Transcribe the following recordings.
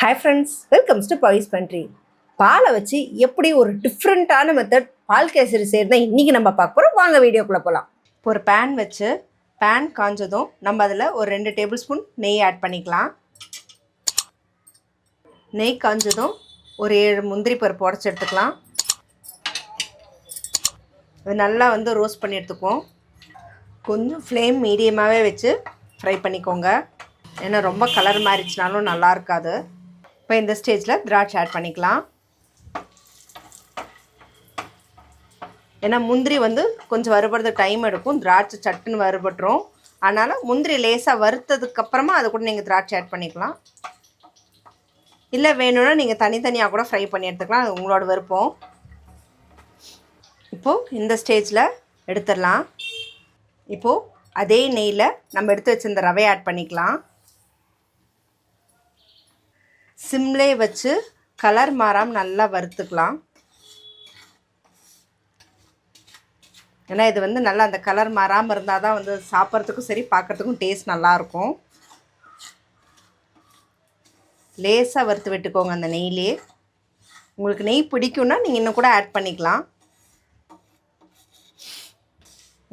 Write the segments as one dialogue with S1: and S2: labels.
S1: Hi friends welcomes to boys pantry பாலை வச்சு எப்படி ஒரு டிஃப்ரெண்ட்டான மெத்தட் பால் கேசரி செய்யறத இன்றைக்கி நம்ம பார்க்க போகிறோம் வாங்க வீடியோக்குள்ளே போகலாம் ஒரு பேன் வச்சு பேன் காஞ்சதும் நம்ம அதில் ஒரு ரெண்டு டேபிள் ஸ்பூன் நெய் ஆட் பண்ணிக்கலாம். நெய் காஞ்சதும் ஒரு ஏழு முந்திரி பருப்பு உடச்சி எடுத்துக்கலாம். அது நல்லா வந்து ரோஸ்ட் பண்ணி எடுத்துக்குவோம். கொஞ்சம் ஃப்ளேம் மீடியமாகவே வச்சு ஃப்ரை பண்ணிக்கோங்க. ஏன்னா ரொம்ப கலர் மாறிச்சுனாலும் நல்லா இருக்காது. இப்போ இந்த ஸ்டேஜில் திராட்சை ஆட் பண்ணிக்கலாம். ஏன்னா முந்திரி வந்து கொஞ்சம் வறுபடுறது டைம் எடுக்கும். திராட்சை சட்டுன்னு வறுபட்டுரும். அதனால் முந்திரி லேசாக வறுத்ததுக்கப்புறமா அது கூட நீங்கள் திராட்சை ஆட் பண்ணிக்கலாம். இல்லை வேணும்னா நீங்கள் தனித்தனியாக கூட ஃப்ரை பண்ணி எடுத்துக்கலாம். அது உங்களோட விருப்பம். இப்போது இந்த ஸ்டேஜில் எடுத்துடலாம். இப்போது அதே நெய்யில் நம்ம எடுத்து வச்சிருந்த ரவை ஆட் பண்ணிக்கலாம். சிம்லே வச்சு கலர் மாறாமல் நல்லா வறுத்துக்கலாம். ஏன்னா இது வந்து நல்லா அந்த கலர் மாறாமல் இருந்தால் தான் வந்து சாப்பிட்றதுக்கும் சரி பார்க்குறதுக்கும் டேஸ்ட் நல்லாயிருக்கும் லேசாக வறுத்து விட்டுக்கோங்க அந்த நெய்லே உங்களுக்கு நெய் பிடிக்கும்னா நீங்கள் இன்னும் கூட ஆட் பண்ணிக்கலாம்.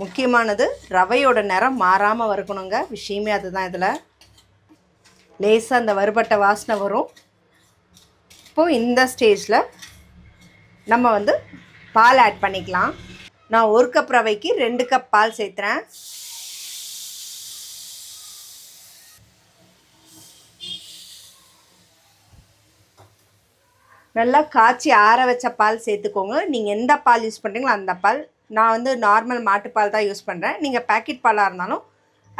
S1: முக்கியமானது ரவையோட நிறம் மாறாமல் வறுக்கணுங்க. விஷயமே அதுதான் இதில். லேசாக அந்த வறுபட்ட வாசனை வரும். இப்போது இந்த ஸ்டேஜில் நம்ம வந்து பால் ஆட் பண்ணிக்கலாம். நான் ஒரு கப் ரவைக்கு ரெண்டு கப் பால் சேர்த்துறேன். நல்லா காய்ச்சி ஆற வச்ச பால் சேர்த்துக்கோங்க. நீங்கள் எந்த பால் யூஸ் பண்ணுறீங்களோ அந்த பால். நான் வந்து நார்மல் மாட்டுப்பால் தான் யூஸ் பண்ணுறேன் நீங்கள் பேக்கெட் பாலாக இருந்தாலும்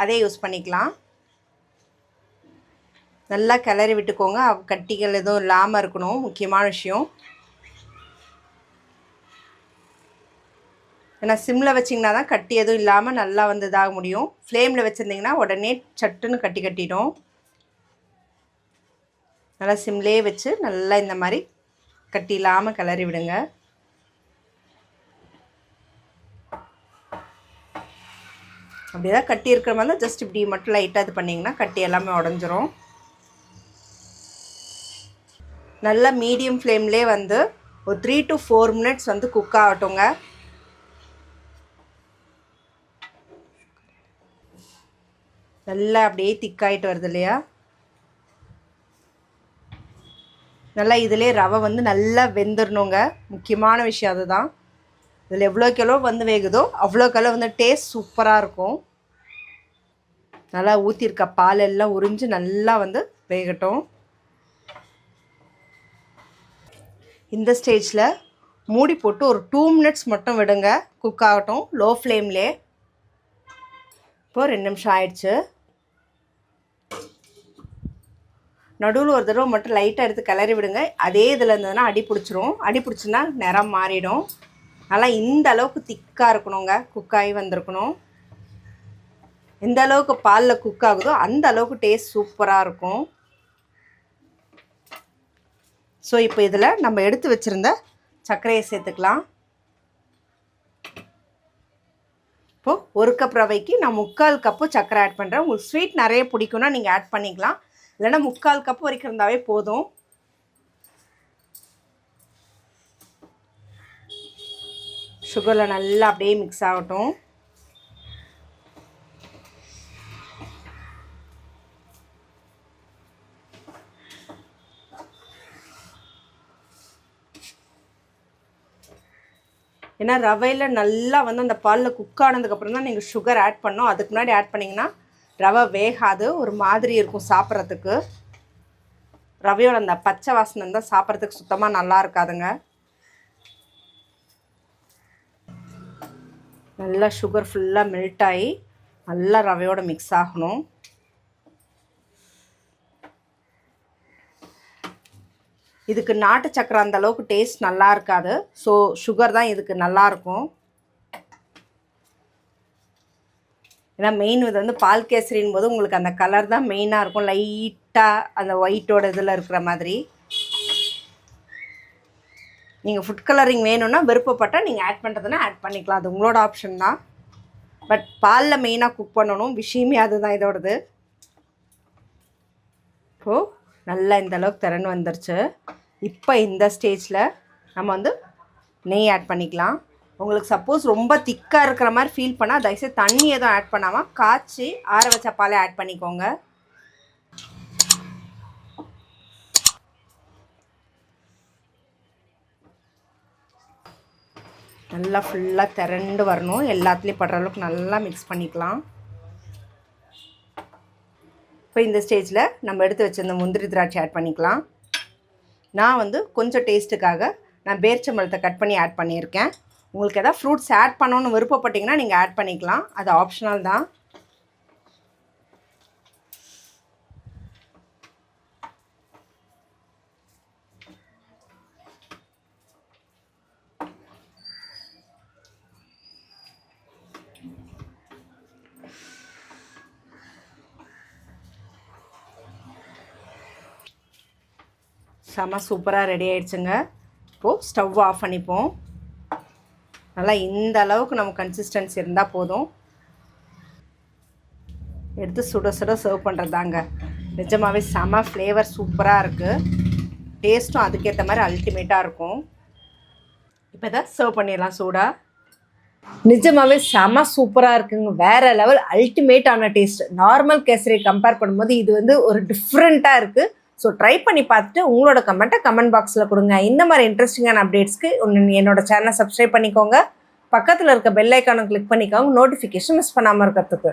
S1: அதே யூஸ் பண்ணிக்கலாம். நல்லா கிளறி விட்டுக்கோங்க. கட்டிகள் எதுவும் இல்லாமல் இருக்கணும். முக்கியமான விஷயம். ஏன்னா சிம்மில் வச்சிங்கன்னா தான் கட்டி எதுவும் இல்லாமல் நல்லா வந்து இதாக முடியும். ஃப்ளேமில் வச்சுருந்திங்கன்னா உடனே சட்டுன்னு கட்டி கட்டிடும். நல்லா சிம்லேயே வச்சு நல்லா இந்த மாதிரி கட்டி இல்லாமல் கிளறி விடுங்க. அப்படியே தான் கட்டி இருக்கிற மாதிரி தான் ஜஸ்ட் இப்படி மட்டும் லைட்டாக இது பண்ணிங்கன்னா கட்டி எல்லாமே உடஞ்சிரும். நல்லா மீடியம் ஃப்ளேம்லே வந்து ஒரு த்ரீ டு ஃபோர் மினிட்ஸ் வந்து குக் ஆகட்டுங்க. நல்லா அப்படியே திக்காயிட்டு வருது இல்லையா? நல்லா இதிலே ரவை வந்து நல்லா வெந்துடணுங்க முக்கியமான விஷயம் அதுதான். இதில் எவ்வளோக்கு எவ்வளோ வந்து வேகுதோ அவ்வளோக்கெல்லாம் வந்து டேஸ்ட் சூப்பராக இருக்கும். நல்லா ஊற்றிருக்க பால் எல்லாம் உறிஞ்சு நல்லா வந்து வேகட்டும். இந்த ஸ்டேஜில் மூடி போட்டு ஒரு டூ மினிட்ஸ் மட்டும் விடுங்க. குக் ஆகட்டும். லோ. ஃப்ளேம்லே இப்போது ரெண்டு நிமிஷம் ஆயிடுச்சு. நடுவில் ஒரு தடவை மட்டும் லைட்டாக எடுத்து கிளறி விடுங்க. அதே இதில் இருந்ததுன்னா அடி பிடிச்சிரும். அடி பிடிச்சின்னா நிறம் மாறிடும். நல்லா இந்த அளவுக்கு திக்காக இருக்கணுங்க. குக்காகி வந்திருக்கணும். எந்த அளவுக்கு பாலில் குக் ஆகுதோ அந்த அளவுக்கு டேஸ்ட் சூப்பராக இருக்கும். ஸோ இப்போ இதில் நம்ம எடுத்து வச்சுருந்த சர்க்கரையை சேர்த்துக்கலாம். இப்போது ஒரு கப் ரவைக்கு நான் முக்கால் கப்பு சர்க்கரை ஆட் பண்ணுறேன் உங்களுக்கு ஸ்வீட் நிறைய பிடிக்கும்னா நீங்கள் ஆட் பண்ணிக்கலாம். இல்லைன்னா முக்கால் கப் வரைக்கும் இருந்தாவே போதும். சுகரில் நல்லா அப்படியே மிக்ஸ் ஆகட்டும். ஏன்னா ரவையில் நல்லா வந்து அந்த பாலில் குக் ஆனதுக்கப்புறம் தான் நீங்கள் சுகர் ஆட் பண்ணோம் அதுக்கு முன்னாடி ஆட் பண்ணிங்கன்னா ரவை வேகாது. ஒரு மாதிரி இருக்கும் சாப்பிட்றதுக்கு. ரவையோட அந்த பச்சை வாசனை இருந்தால் சாப்பிட்றதுக்கு சுத்தமாக நல்லா இருக்காதுங்க. நல்லா சுகர் ஃபுல்லாக மெல்ட் ஆகி நல்லா ரவையோட மிக்ஸ் ஆகணும். இதுக்கு நாட்டு சக்கரை அந்த அளவுக்கு டேஸ்ட் நல்லா இருக்காது. ஸோ சுகர் தான் இதுக்கு நல்லாயிருக்கும் ஏன்னா மெயின் இது வந்து பால் கேசரின் போது உங்களுக்கு அந்த கலர் தான் மெயினாக இருக்கும். லைட்டாக அந்த ஒயிட்டோட இதில் இருக்கிற மாதிரி. நீங்கள் ஃபுட் கலரிங் வேணும்னா விருப்பப்பட்டால் நீங்கள் ஆட் பண்ணுறதுனா ஆட் பண்ணிக்கலாம். அது உங்களோட ஆப்ஷன் தான். பட் பாலில் மெயினாக குக் பண்ணணும். விஷயமே அதுதான் இதோடது. இப்போது நல்லா இந்த அளவுக்கு திறன் வந்துருச்சு. இப்போ இந்த ஸ்டேஜில் நம்ம வந்து நெய் ஆட் பண்ணிக்கலாம். உங்களுக்கு சப்போஸ் ரொம்ப திக்காக இருக்கிற மாதிரி ஃபீல் பண்ணால் தயவுசெய்து தண்ணி எதுவும் ஆட் பண்ணாமல் காய்ச்சி ஆற வச்ச பாலை ஆட் பண்ணிக்கோங்க. நல்லா ஃபுல்லாக திரண்டு வரணும். எல்லாத்துலேயும் படுற அளவுக்கு நல்லா மிக்ஸ் பண்ணிக்கலாம். இப்போ இந்த ஸ்டேஜில் நம்ம எடுத்து வச்சுருந்த முந்திரி திராட்சை ஆட் பண்ணிக்கலாம். நான் வந்து கொஞ்சம் டேஸ்ட்டுக்காக நான் பேர்ச்சம்பழத்தை கட் பண்ணி ஆட் பண்ணியிருக்கேன். உங்களுக்கு எதாவது ஃப்ரூட்ஸ் ஆட் பண்ணணும்னு விருப்பப்பட்டிங்கன்னா நீங்கள் ஆட் பண்ணிக்கலாம். அது ஆப்ஷனல் தான். செம சூப்பராக ரெடி ஆயிடுச்சுங்க. இப்போது ஸ்டவ் ஆஃப் பண்ணிப்போம். நல்லா இந்த அளவுக்கு நம்ம கன்சிஸ்டன்சி இருந்தால் போதும். எடுத்து சுட சுட சர்வ் பண்ணுறதாங்க நிஜமாகவே செம ஃப்ளேவர் சூப்பராக இருக்குது டேஸ்ட்டும் அதுக்கேற்ற மாதிரி அல்டிமேட்டாக இருக்கும். இப்போ தான் சர்வ் பண்ணிடலாம் சூடாக நிஜமாகவே செம சூப்பராக இருக்குங்க. வேறு லெவல் அல்டிமேட்டான டேஸ்ட் நார்மல் கேசரி கம்பேர் பண்ணும்போது இது வந்து ஒரு டிஃப்ரெண்ட்டாக இருக்குது ஸோ ட்ரை பண்ணி பார்த்துட்டு உங்களோட கமெண்ட்டை கமெண்ட் பாக்ஸில் கொடுங்க. இந்த மாதிரி இன்ட்ரெஸ்டிங்கான அப்டேட்ஸ்க்கு ஒன்று என்னோட சேனலை சப்ஸ்கிரைப் பண்ணிக்கோங்க. பக்கத்தில் இருக்க பெல் ஐக்கானை கிளிக் பண்ணிக்கோங்க. நோட்டிஃபிகேஷன் மிஸ் பண்ணாமல் இருக்கிறதுக்கு.